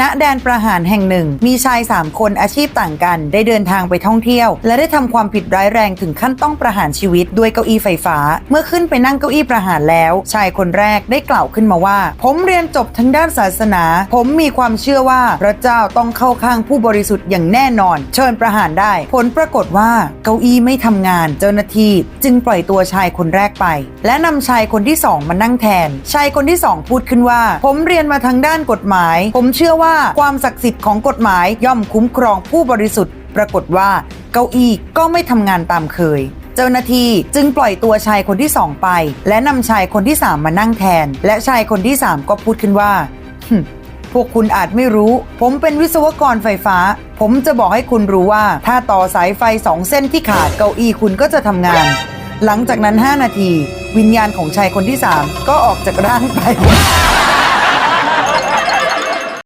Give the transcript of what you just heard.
ณแดนประหารแห่งหนึ่ง มีชาย 3 คนอาชีพต่างกัน ได้เดินทางไปท่องเที่ยว และได้ทำความผิดร้ายแรงถึงขั้นต้องประหารชีวิตด้วยเก้าอี้ไฟฟ้า เมื่อขึ้นไปนั่งเก้าอี้ประหารแล้ว ชายคนแรกได้กล่าวขึ้นมาว่า ผมเรียนจบทางด้านศาสนา ผมมีความเชื่อว่าพระเจ้าต้องเข้าข้างผู้บริสุทธิ์อย่างแน่นอน เชิญประหารได้ ผลปรากฏว่าเก้าอี้ไม่ทำงาน เจ้าหน้าที่จึงปล่อยตัวชายคนแรกไป และนำชายคนที่สองมานั่งแทน ชายคนที่สองพูดขึ้นว่า ผมเรียนมาทางด้านกฎหมาย ผมเชื่อว่าความศักดิ์สิทธิ์ของกฎหมายย่อมคุ้มครองผู้บริสุทธิ์ ปรากฏว่าเก้าอี้ก็ไม่ทำงานตามเคย เจ้าหน้าที่จึงปล่อยตัวชายคนที่สองไป และนำชายคนที่สามมานั่งแทน และชายคนที่สามก็พูดขึ้นว่า"พวกคุณอาจไม่รู้ ผมเป็นวิศวกรไฟฟ้า ผมจะบอกให้คุณรู้ว่า ถ้าต่อสายไฟสองเส้นที่ขาดเก้าอี้คุณก็จะทำงาน หลังจากนั้น 5 นาที วิญญาณของชายคนที่ 3 ก็ออกจากร่างไป